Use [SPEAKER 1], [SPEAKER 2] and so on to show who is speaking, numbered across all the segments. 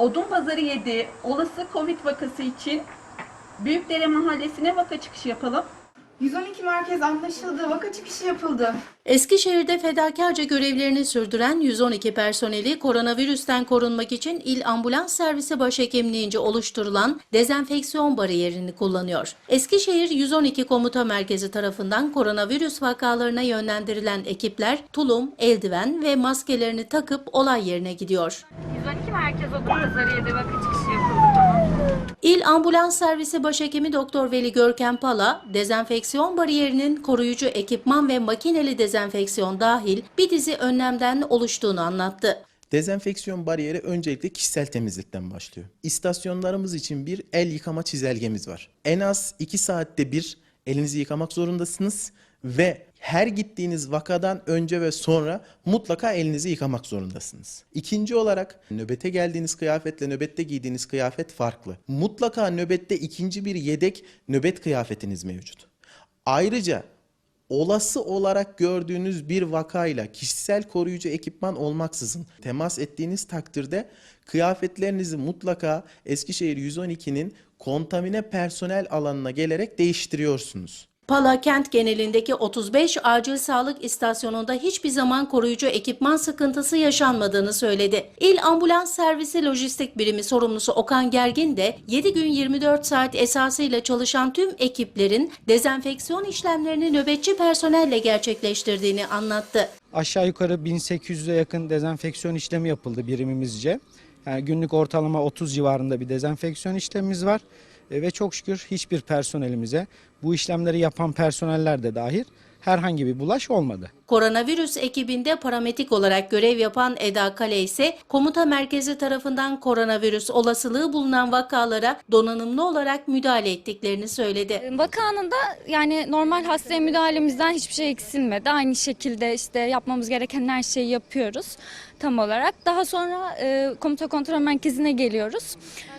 [SPEAKER 1] Odunpazarı 7 olası Covid vakası için Büyükdere Mahallesi'ne vaka çıkışı yapalım.
[SPEAKER 2] 112 merkez anlaşıldı. Vaka çıkışı yapıldı.
[SPEAKER 3] Eskişehir'de fedakarca görevlerini sürdüren 112 personeli koronavirüsten korunmak için il ambulans servisi başhekimliğince oluşturulan dezenfeksiyon bariyerini kullanıyor. Eskişehir 112 komuta merkezi tarafından koronavirüs vakalarına yönlendirilen ekipler tulum, eldiven ve maskelerini takıp olay yerine gidiyor.
[SPEAKER 4] 112 merkez Odunpazarı 7 vaka çıkışı yapıldı.
[SPEAKER 3] İl Ambulans Servisi Başhekimi Doktor Veli Görkem Pala, dezenfeksiyon bariyerinin koruyucu ekipman ve makineli dezenfeksiyon dahil bir dizi önlemden oluştuğunu anlattı.
[SPEAKER 5] Dezenfeksiyon bariyeri öncelikle kişisel temizlikten başlıyor. İstasyonlarımız için bir el yıkama çizelgemiz var. En az 2 saatte bir elinizi yıkamak zorundasınız ve her gittiğiniz vakadan önce ve sonra mutlaka elinizi yıkamak zorundasınız. İkinci olarak nöbete geldiğiniz kıyafetle nöbette giydiğiniz kıyafet farklı. Mutlaka nöbette ikinci bir yedek nöbet kıyafetiniz mevcut. Ayrıca olası olarak gördüğünüz bir vakayla kişisel koruyucu ekipman olmaksızın temas ettiğiniz takdirde kıyafetlerinizi mutlaka Eskişehir 112'nin kontamine personel alanına gelerek değiştiriyorsunuz.
[SPEAKER 3] Pala kent genelindeki 35 acil sağlık istasyonunda hiçbir zaman koruyucu ekipman sıkıntısı yaşanmadığını söyledi. İl Ambulans Servisi Lojistik Birimi sorumlusu Okan Gergin de 7 gün 24 saat esasıyla çalışan tüm ekiplerin dezenfeksiyon işlemlerini nöbetçi personelle gerçekleştirdiğini anlattı.
[SPEAKER 6] Aşağı yukarı 1800'e yakın dezenfeksiyon işlemi yapıldı birimimizce. Yani günlük ortalama 30 civarında bir dezenfeksiyon işlemimiz var. E, Ve çok şükür hiçbir personelimize bu işlemleri yapan personeller de dahil herhangi bir bulaş olmadı.
[SPEAKER 3] Koronavirüs ekibinde paramedik olarak görev yapan Eda Kale ise komuta merkezi tarafından koronavirüs olasılığı bulunan vakalara donanımlı olarak müdahale ettiklerini söyledi.
[SPEAKER 4] Vaka anında yani normal hastaya müdahalemizden hiçbir şey eksilmedi. Aynı şekilde işte yapmamız gereken her şeyi yapıyoruz tam olarak. Daha sonra e, komuta kontrol merkezine geliyoruz.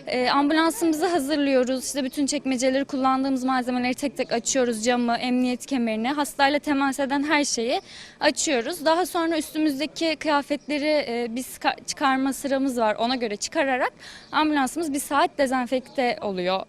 [SPEAKER 4] E, ambulansımızı hazırlıyoruz. İşte bütün çekmeceleri kullandığımız malzemeleri tek tek açıyoruz. Camı, emniyet kemerini, hastayla temas eden her şeyi açıyoruz. Daha sonra üstümüzdeki kıyafetleri e, biz çıkar- çıkarma sıramız var. Ona göre çıkararak ambulansımız bir saat dezenfekte oluyor.